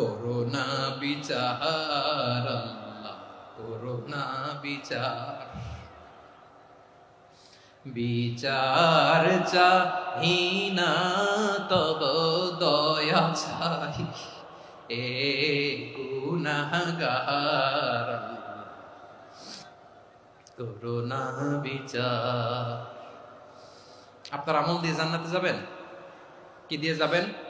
Corona বিচার corona বিচার। বিচার চাহিনা তব দয়া চাই এ গুনাহগার করোনা বিচার। আপনার আমল দিয়ে জান্নাতে যাবেন? কি দিয়ে যাবেন?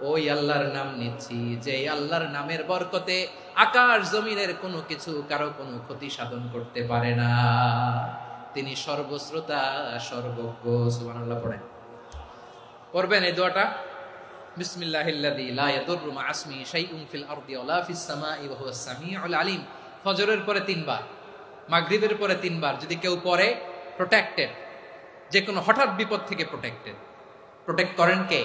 ওই আল্লাহর নাম নিচ্ছি যে আল্লাহর নামের বরকতে আকাশ জমিনের কোনো কিছু কারও কোনো ক্ষতি সাধন করতে পারে না। তিনি সর্বশ্রোতা, সর্বজ্ঞ, সুবহানাল্লাহ পড়েন। পড়বেন এই দোয়াটা? বিসমিল্লাহিল্লাযী লা ইয়াদুররু মা আসমি শাইউন ফিল আরদি ওয়ালা ফিস সামাই ওয়া হুয়াস সামিউল আলিম। ফজরের পরে তিনবার, মাগরিবের পরে তিনবার যদি কেউ পড়ে প্রোটেক্টেড যে কোনো হঠাৎ বিপদ থেকে প্রোটেক্টেড প্রোটেক্ট করেন কে?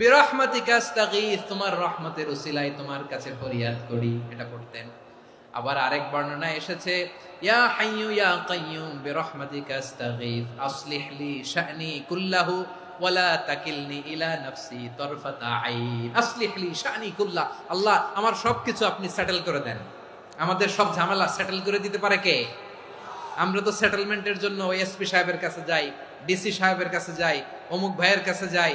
বিরহমাতিকা আস্তাগীথ তোমার রহমতের উসিলায় তোমার কাছে ফরিয়াদ করি, এটা পড়তেন আবার আরেক বর্ণনা এসেছে, ইয়া হাইয়ু ইয়া কাইয়ুম, বিরহমাতিকা আস্তাগীথ আসলিহ শা'নি কুল্লাহু, ওয়ালা তাকিলনি ইলা নাফসি তরফাতা আইন। আসলিহ লি শা'নি কুল্লাহ, আল্লাহ, আমার সবকিছু আপনি সেটেল করে দেন। আমাদের সব ঝামেলা সেটেল করে দিতে পারে কে? আমরা তো সেটেলমেন্টের জন্য এসপি সাহেবের কাছে যাই ডিসি সাহেবের কাছে যাই, অমুক ভাইয়ের কাছে যাই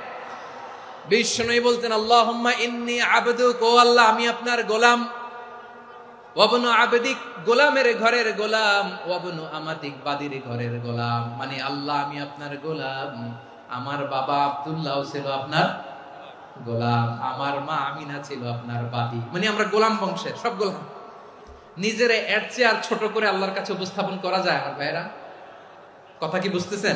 বিষ্ণু বলতেন, আল্লাহুম্মা ইন্নী আবদুক, ও আল্লাহ, আমি আপনার গোলাম। ওয়াবনু আবেদিক গোলামের ঘরের গোলাম, ওয়াবনু আমাদিক বাদির ঘরের গোলাম। মানে আল্লাহ, আমি আপনার গোলাম। আমার বাবা আব্দুল্লাহ ছিল আপনার গোলাম। আমার মা আমিনা ছিল আপনার বাদি। মানে আমরা গোলাম বংশের, সব গোলাম। নিজের এর চেয়ে আর ছোট করে আল্লাহর কাছে উপস্থাপন করা যায় আমার ভাইরা কথা কি বুঝতেছেন?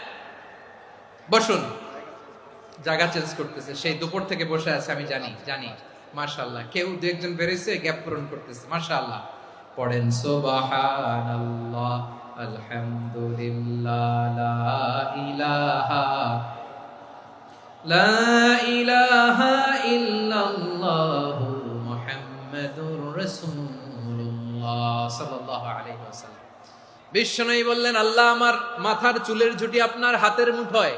বসুন। জায়গা চেঞ্জ করতেছে। সেই দুপুর থেকে বসে আছে, আমি জানি জানি। মাশাআল্লাহ। কেউ দু একজন বেরিয়েছে গ্যাপ পূরণ করতেছে। মাশাআল্লাহ। পড়েন, সুবহানাল্লাহ, আলহামদুলিল্লাহ, লা ইলাহা লা ইলাহা ইল্লাল্লাহু মুহাম্মাদুর রাসূলুল্লাহ সাল্লাল্লাহু আলাইহি ওয়াসাল্লাম। বিশ্বনবী বললেন, আল্লাহ, আমার মাথার চুলের ঝুটি আপনার হাতের মুঠোয়।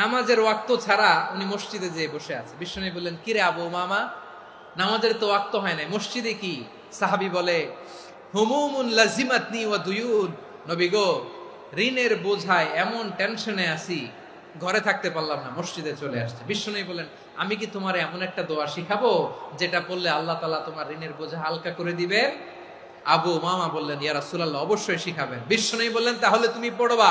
নামাজের ওয়াক্ত ছাড়া উনি মসজিদে যেয়ে বসে আছে। বিষ্ণু বললেন, কিরে আবু মামা নামাজের তো ওয়াক্ত হয় নাই। মসজিদে কি? সাহাবি বলে, হুমুমুন লাজিমাতনি ওয়া দুয়ুন নবী গো, ঋণের বোঝায় এমন টেনশনে আছি, ঘরে থাকতে পারলাম না, মসজিদে চলে আসছে। বিশ্বনবী বলেন আমি কি তোমার এমন একটা দোয়া শিখাবো, যেটা পড়লে আল্লাহ তালা তোমার ঋণের বোঝা হালকা করে দিবে আবু মামা বললেন, ইয়া রাসূলুল্লাহ, অবশ্যই শিখাবেন। বিশ্বনবী বললেন, তাহলে তুমি পড়বা।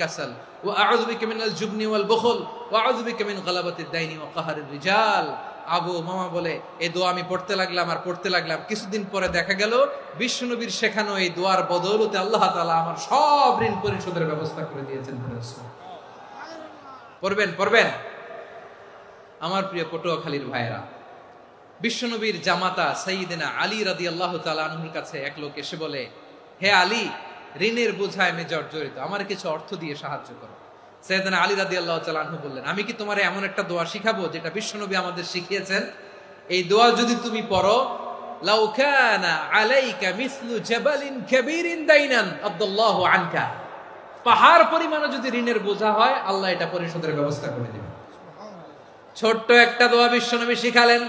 কাসাল ওয়া আউযু বিকা মিনাল জুবনি ওয়াল বুখল ওয়া আউযু বিকা মিন গালাবাতিদ দাইনি ওয়া কাহরির রিজাল। আবু মামা বলে এই দোয়া আমি পড়তে লাগলাম আর পড়তে লাগলাম। কিছুদিন পরে দেখা গেল বিষ্ণুনবীর শেখানো এই দোয়ার বদৌলতে আল্লাহ তাআলা আমার সব ঋণ পরিশোধের ব্যবস্থা করে দিয়েছেন পড়বেন পড়বেন? আমার প্রিয় পটুয়াখালীর ভাইয়েরা, বিশ্বনবীর জামাতা সাইদিনা আলী রাদি আল্লাহ তালুর কাছে এক লোক এসে বলে, হে আলী ঋণের বোঝায় আমি জর্জরিত। আমার কিছু অর্থ দিয়ে সাহায্য করো। সৈয়দনা আলী রাদি আল্লাহ তালু বললেন, আমি কি তোমার এমন একটা দোয়া শিখাবো যেটা বিশ্বনবী আমাদের শিখিয়েছেন? এই দোয়া যদি তুমি পড়ো আলাইকা আনকা। পাহাড় পরিমাণে যদি ঋণের বোঝা হয়, আল্লাহ এটা পরিশোধের ব্যবস্থা করে ছোট্ট একটা দোয়া বিশ্বনবী শিখালেন।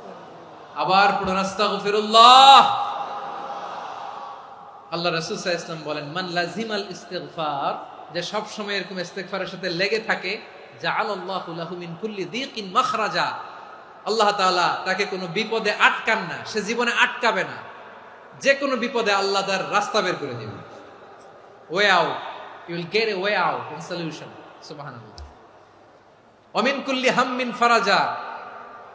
আবার পড়ুন, আস্তাগফিরুল্লাহ। আল্লাহ রাসূল বলেন, মান লাজিমাল ইস্তিগফার, যে সব সময় এরকম ইস্তেগফারের সাথে লেগে থাকে আল্লাহ তাকে কোনো বিপদে আটকান না, সে জীবনে আটকাবে না। যে কোনো বিপদে আল্লাহ তার রাস্তা বের করে দিবে way out you get a way out in solution সুবহানাল্লাহ। অমিন কুল্লি ফারাজা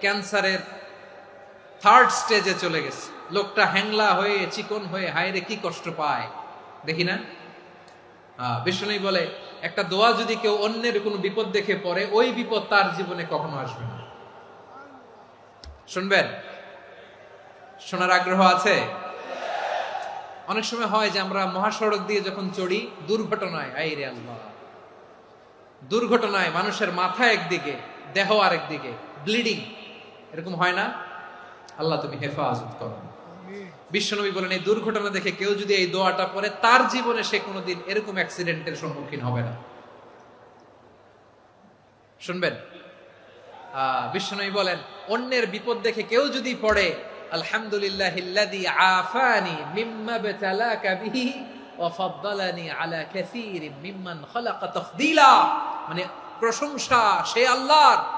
ক্যান্সারের থার্ড স্টেজে চলে গেছে। লোকটা হ্যাংলা হয়ে, চিকন হয়ে হায়রে কি কষ্ট পায়। দেখি না? বিষ্ণু বলে, একটা দোয়া যদি কেউ অন্যের কোনো বিপদ দেখে পড়ে, ওই বিপদ তার জীবনে কখনো আসবে না। শুনবেন? শোনার আগ্রহ আছে? অনেক সময় হয় যে আমরা মহাসড়ক দিয়ে যখন চড়ি, দুর্ঘটনায় আই রে আল্লাহ। দুর্ঘটনায় মানুষের মাথা একদিকে, দেহ আরেকদিকে ব্লিডিং এরকম হয় না? আল্লাহ তুমি হেফাজত করো। বিশ্বনবী বলেন এই দুর্ঘটনা দেখে কেউ যদি এই দোয়াটা পড়ে তার জীবনে সে কোনোদিন এরকম অ্যাক্সিডেন্টের সম্মুখীন হবে না। শুনবেন? বিশ্বনবী বলেন অন্যের বিপদ দেখে কেউ যদি পড়ে আলহামদুলিল্লাহ আফানি মিম্মা বাতালাকা বিহি ওয়াফাদ্দালানি আলা কাসীরিন মিম্মান খালাকা তাফদীলা। মানে প্রশংসা সে আল্লাহর।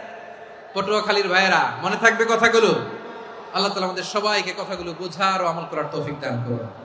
পটুয়াখালীর ভাইয়েরা, মনে থাকবে কথাগুলো? আল্লাহ তালা আমাদের সবাইকে কথাগুলো বোঝার ও আমল করার তৌফিক দান করুন।